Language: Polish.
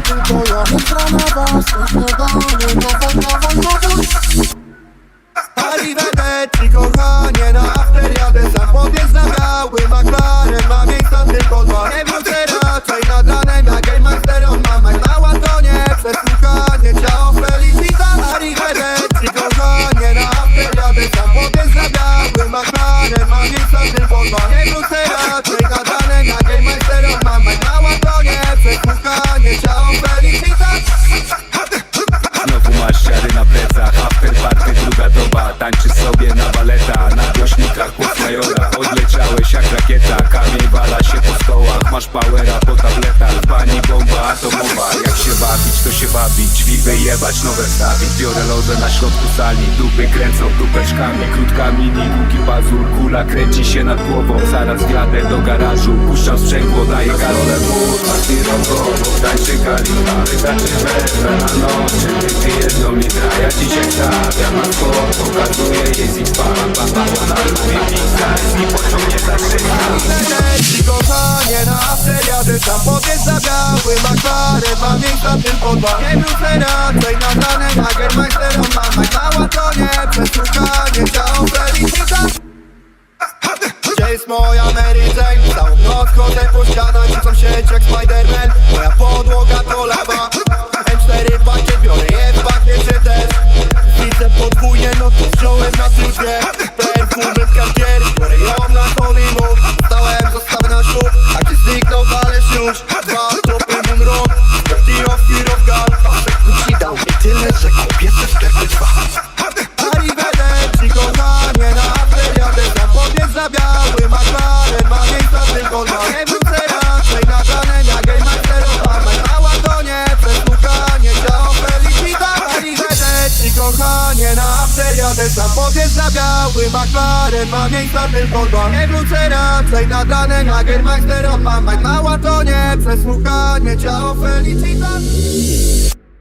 tylko ja Jutro na was, śniadanie Masz powera po tabletach Pani bomba atomowa Jak się bawić, to się bawić Drzwi wyjebać, nowe wstawić Biorę lozę na środku sali Dupy kręcą dupeczkami Krótka mini, długi pazur Kula kręci się nad głową Zaraz wjadę do garażu Puszczam sprzęgło, daję galolę Mur, party rogo Tańczy kalita Wytaczymy na noc Czy ty jedną litra Ja dzisiaj stawiam na skok Pokazuję jej six-pack Ona lubi pisać I pociągnie za szyka Leci kochanie na after jadę sam Podjedź za biały McLaren Ma miejsca tylko dwa Nie wrócę raczej nad ranem Hagermeister on ma Mała to nie przesłuchanie Ciao Felicita Gdzie jest moja Mary Jane? Całą noc chodzę po ścianach Rzucam Spiderman. Moja podłoga to lawa. M4 pakiet biorę je w pakiecie też. Widzę no to wziąłem na tyłkę sam Podjedź za biały McLaren, ma miejsca tylko dwa. Nie wrócę raczej nad ranem, jak Game Master Mała to nie przesłuchanie, ciao Felicita